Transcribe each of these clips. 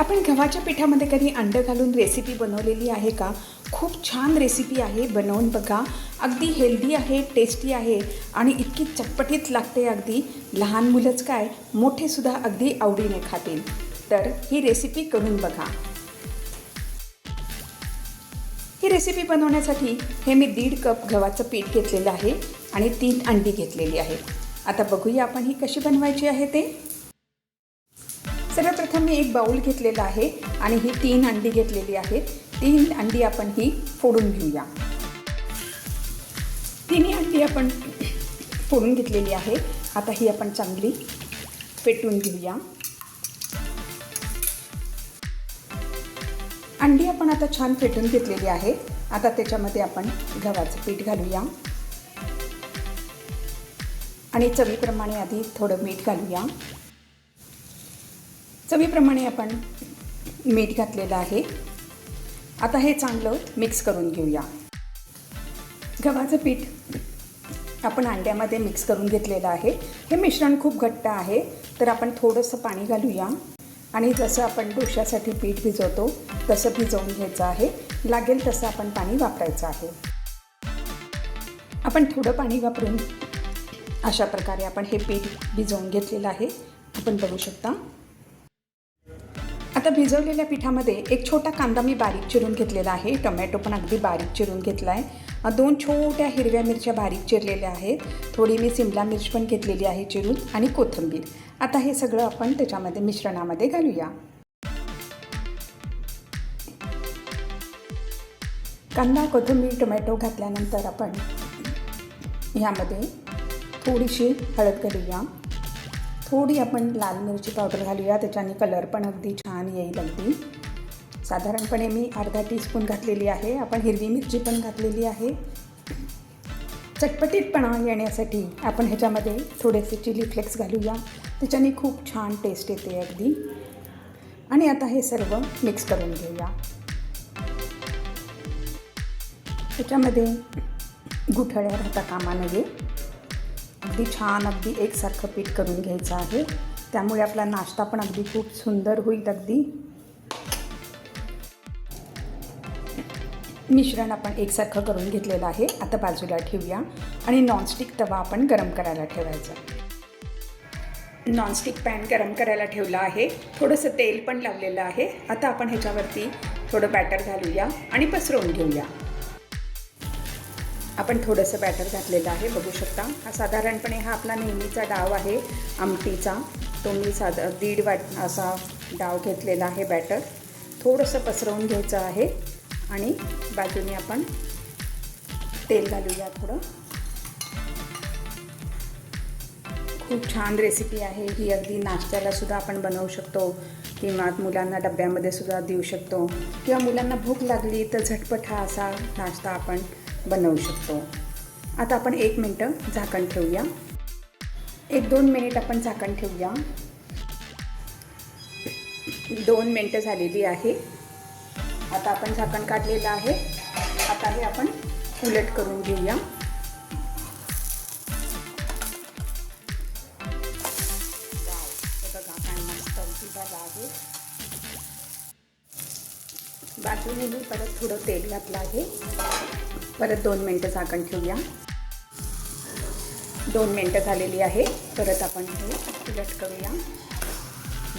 आपण गव्हाच्या पिठामध्ये कधी अंडं घालून रेसिपी बनवलेली आहे का? खूप छान रेसिपी आहे बनवून बघा. अगदी हेल्दी आहे टेस्टी आहे आणि इतकी चटपटीत लागते अगदी. लहान मुलंच काय मोठेसुद्धा अगदी आवडीने खातील. तर ही रेसिपी करून बघा. ही रेसिपी बनवण्यासाठी हे मी दीड कप गव्हाचं पीठ घेतलेलं आहे आणि तीन अंडी घेतलेली आहे आता बघूया आपण ही कशी बनवायची आहे ते. प्रथम मी एक बाऊल घेतलेला आहे आणि ही तीन अंडी घेतलेली आहेत. तीन अंडी आपण ही फोडून घेऊया. तिन्ही अंडी आपण फोडून घेतलेली आहे. आता ही आपण चांगली पेटून घेऊया. अंडी आपण आता छान फेटून घेतलेली आहे. आता त्याच्यामध्ये आपण गव्हाचं पीठ घालूया. आणि चवीप्रमाणे आधी थोडं मीठ घालूया. चवीप्रमाणे आपण मीठ घातलेलं आहे. आता हे चांगलं मिक्स करून घेऊया. गव्हाचं पीठ आपण अंड्यामध्ये मिक्स करून घेतलेलं आहे. हे मिश्रण खूप घट्ट आहे तर आपण थोडंसं पाणी घालूया. आणि जसं आपण डोश्यासाठी पीठ भिजवतो तसं भिजवून घ्यायचं आहे. लागेल तसं आपण पाणी वापरायचं आहे. आपण थोडं पाणी वापरून अशा प्रकारे आपण हे पीठ भिजवून घेतलेलं आहे. आपण बघू शकता. आता भिजवलेल्या पिठामध्ये एक छोटा कांदा मी बारीक चिरून घेतलेला आहे. टोमॅटो पण अगदी बारीक चिरून घेतला आहे दोन छोट्या हिरव्या मिरच्या बारीक चिरलेल्या आहेत. थोडी मी सिमला मिर्च पण घेतलेली आहे चिरून आणि कोथिंबीर. आता हे सगळं आपण त्याच्यामध्ये मिश्रणामध्ये घालूया. कांदा कोथिंबीर टोमॅटो घातल्यानंतर आपण ह्यामध्ये थोडीशी हळद घालूया. थोडी आपण लाल मिरची पावडर घालूया त्याच्याने कलर पण अगदी छान येईल अगदी. साधारणपणे मी अर्धा टीस्पून घातलेली आहे आपण हिरवी मिरची पण घातलेली आहे. चटपटीतपणा येण्यासाठी आपण ह्याच्यामध्ये थोडेसे चिली फ्लेक्स घालूया त्याच्याने खूप छान टेस्ट येते अगदी. आणि आता हे सर्व मिक्स करून घेऊया. त्याच्यामध्ये गुठळ्या राहता कामा नये. अगदी छान अगदी एकसारखं पीठ करून घ्यायचं आहे. त्यामुळे आपला नाश्ता पण अगदी खूप सुंदर होईल अगदी. मिश्रण आपण एकसारखं करून घेतलेलं आहे. आता बाजूला ठेवूया. आणि नॉनस्टिक तवा आपण गरम करायला ठेवायचा. नॉनस्टिक पॅन गरम करायला ठेवला आहे. थोडंसं तेल पण लावलेलं आहे. आता आपण ह्याच्यावरती थोडं बॅटर घालूया आणि पसरवून घेऊया. आपण थोडंसं बॅटर घातलेलं आहे बघू शकता. हा साधारणपणे हा आपला नेहमीचा डाव आहे आमटीचा. तो मी साधा दीड वाट असा डाव घेतलेला आहे बॅटर थोडंसं पसरवून घ्यायचं आहे आणि बाजूने आपण तेल घालूया थोडं. खूप छान रेसिपी आहे. ही अगदी नाश्त्याला सुद्धा आपण बनवू शकतो किंवा मुलांना डब्यामध्ये सुद्धा देऊ शकतो. किंवा मुलांना भूक लागली तर झटपट हा असा नाश्ता आपण बनवू शकतो. आता आपण एक मिनटं झाकण ठेवूया. एक दोन मिनिट आपण झाकण ठेवूया. दोन मिनटं झालेली आहे. आता आपण झाकण काढलेलं आहे. आता हे आपण उलट करून घेऊया. बघा आहे. बाजूने मी परत थोडं तेल घातलं आहे. परत दोन मिनटं झाकण ठेवूया. दोन मिनटं झालेली आहे. परत आपण हे उलट करूया.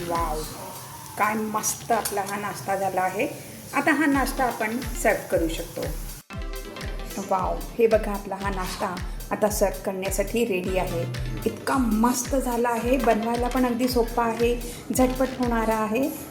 वाव. काय मस्त आपला हा नाश्ता झाला आहे. आता हा नाश्ता आपण सर्व करू शकतो. वाव. हे बघा आपला हा नाश्ता आता सर्व करण्यासाठी रेडी आहे. इतका मस्त झाला आहे. बनवायला पण अगदी सोपा आहे. झटपट होणारा आहे.